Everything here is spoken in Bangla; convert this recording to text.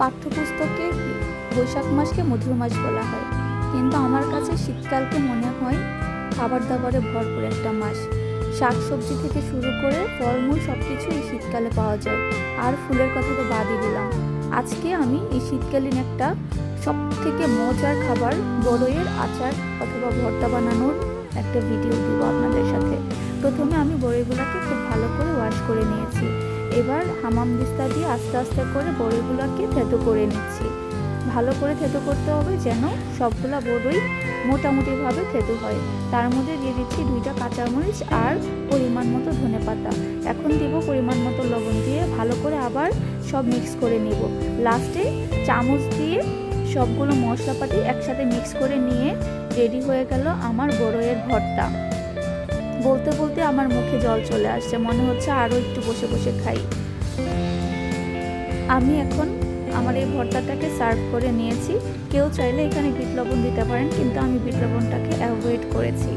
পাঠ্যপুস্তকে বৈশাখ মাসকে মধুর মাস বলা হয়। কিন্তু আমার কাছে শীতকালকে মনে হয় খাবার দাবারে ভরপুর একটা মাস। শাক সবজি থেকে শুরু করে ফলমূল সব কিছু এই শীতকালে পাওয়া যায়। আর ফুলের কথা তো বাদই দিলাম। আজকে আমি এই শীতকালীন একটা সব থেকে মজার খাবার বড়ইয়ের আচার অথবা ভর্তা বানানোর একটা ভিডিও দিব আপনাদের সাথে। প্রথমে আমি বড়িগুলোকে খুব ভালো করে ওয়াশ করে নিয়েছি। এবার হামাম দিস্তা দিয়ে আস্তে আস্তে করে বড়িগুলোকে থেতো করে নিচ্ছি। ভালো করে থেতো করতে হবে যেন সবগুলা বড়ই মোটামুটিভাবে থেতো হয়। তার মধ্যে দিয়ে দিচ্ছি দুইটা কাঁচামরিচ আর পরিমাণ মতো ধনে পাতা। এখন দিব পরিমাণ মতো লবণ দিয়ে ভালো করে আবার সব মিক্স করে নিব। লাস্টে চামচ দিয়ে সবগুলো মশলাপাতি একসাথে মিক্স করে নিয়ে রেডি হয়ে গেল আমার বড়ইয়ের ভর্তা। বলতে বলতে আমার মুখে জল চলে আসছে, মনে হচ্ছে আরও একটু বসে বসে খাই। আমি এখন আমার এই ভর্তাটাকে সার্ভ করে নিয়েছি। কেউ চাইলে এখানে বিট লবণ দিতে পারেন, কিন্তু আমি বিট লবণটাকে অ্যাভয়েড করেছি।